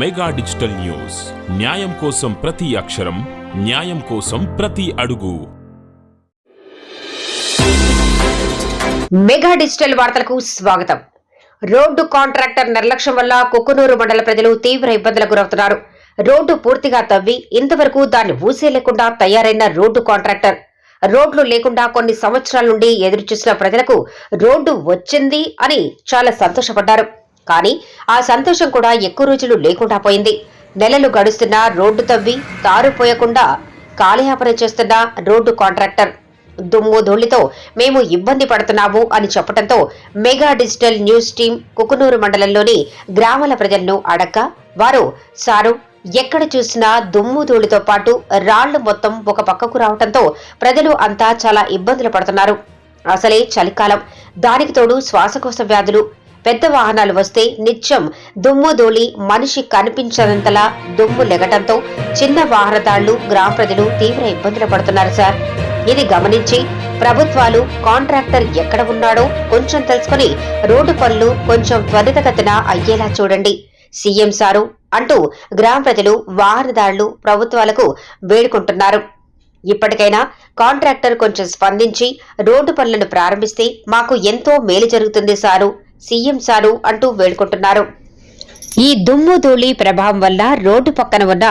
Mega digital news. న్యాయం కోసం ప్రతి అక్షరం న్యాయం కోసం ప్రతి అడుగు. మెగా డిజిటల్ వార్తలకు స్వాగతం. రోడ్డు కాంట్రాక్టర్ నిర్లక్ష్యం వల్ల కుక్కునూరు మండల ప్రజలు తీవ్ర ఇబ్బందులకు గురవుతున్నారు. రోడ్డు పూర్తిగా తవ్వి ఇంతవరకు దాన్ని ఊసే లేకుండా తయారైన రోడ్డు కాంట్రాక్టర్. రోడ్లు లేకుండా కొన్ని సంవత్సరాల నుండి ఎదురుచూసిన ప్రజలకు రోడ్డు వచ్చింది అని చాలా సంతోషపడ్డారు. కానీ ఆ సంతోషం కూడా ఎక్కువ రోజులు లేకుండా పోయింది. నెలలు గడుస్తున్నా రోడ్డు తవ్వి తారు పోయకుండా కాలయాపన చేస్తున్న రోడ్డు కాంట్రాక్టర్. దుమ్ము ధూళితో మేము ఇబ్బంది పడుతున్నాము అని చెప్పడంతో mega digital news team Kukunoor మండలంలోని గ్రామాల ప్రజలను అడక్క వారు సారు ఎక్కడ చూసినా దుమ్ము ధూళితో పాటు రాళ్ళు మొత్తం ఒక పక్కకు రావడంతో ప్రజలు అంతా చాలా ఇబ్బందులు పడుతున్నారు. అసలే చలికాలం. దానికి తోడు శ్వాసకోశ వ్యాధులు పెద్ద వాహనాలు వస్తే నిత్యం దుమ్ము ధూళి మనిషి కనిపించనంతలా దుమ్ము లెగటంతో చిన్న వాహనదారులు గ్రామ ప్రజలు తీవ్ర ఇబ్బందులు పడుతున్నారు సార్. ఇది గమనించి ప్రభుత్వాలు కాంట్రాక్టర్ ఎక్కడ ఉన్నాడో కొంచెం తెలుసుకుని రోడ్డు పనులు కొంచెం త్వరితగతిన అయ్యేలా చూడండి. సీఎం సారు అంటూ గ్రామ ప్రజలు వాహనదారులు ప్రభుత్వాలకు వేడుకుంటున్నారు. ఇప్పటికైనా కాంట్రాక్టర్ కొంచెం స్పందించి రోడ్డు పనులను ప్రారంభిస్తే మాకు ఎంతో మేలు జరుగుతుంది సారు. సీఎం సారు అంటూ వేడుకుంటున్నారు. ఈ దుమ్ము ధూళి ప్రభావం వల్ల రోడ్డు పక్కన ఉన్న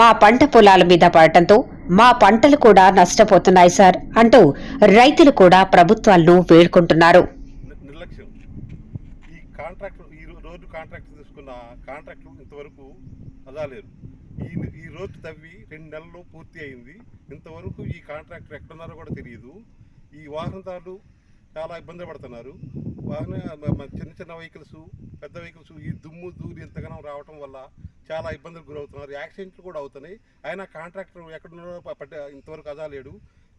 మా పంట పొలాల మీద పడటంతో మా పంటలు కూడా నష్టపోతున్నాయి సార్ అంటూ రైతులు కూడా ప్రభుత్వాలను వేడుకుంటున్నారు. నిర్లక్ష్యం. ఈ కాంట్రాక్టర్ రోడ్డు తీసుకున్న కాంట్రాక్టర్ ఇంతవరకు ఈ ఈ రోడ్డు తవ్వి రెండు నెలలు పూర్తి అయింది. ఇంతవరకు ఈ కాంట్రాక్టర్ ఎక్కడున్నారో కూడా తెలియదు. ఈ వాహనదారులు చాలా ఇబ్బంది పడుతున్నారు. వాహన చిన్న చిన్న వెహికల్స్ పెద్ద వెహికల్స్ ఈ దుమ్ము దూరి ఎంతగానో రావటం వల్ల చాలా ఇబ్బందులు గురవుతున్నారు. యాక్సిడెంట్లు కూడా అవుతున్నాయి. ఆయన కాంట్రాక్టర్ ఎక్కడున్నారో పట్ట ఇంతవరకు అదాలేడు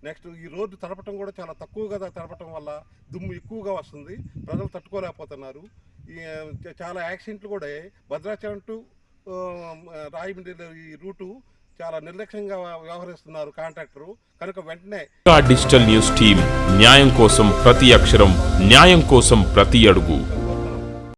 నెక్స్ట్ ఈ రోడ్డు తడపటం కూడా చాలా తక్కువగా తడపటం వల్ల దుమ్ము ఎక్కువగా వస్తుంది. ప్రజలు తట్టుకోలేకపోతున్నారు. ఈ, చాలా యాక్సిడెంట్లు కూడా భద్రాచలం టు రాయమండ్రి ఈ రూటు చాలా నిర్లక్ష్యంగా వ్యవహరిస్తున్నారు కాంట్రాక్టరు. కనుక వెంటనే డిజిటల్ న్యూస్ టీం న్యాయం కోసం ప్రతి అక్షరం న్యాయం కోసం ప్రతి అడుగు.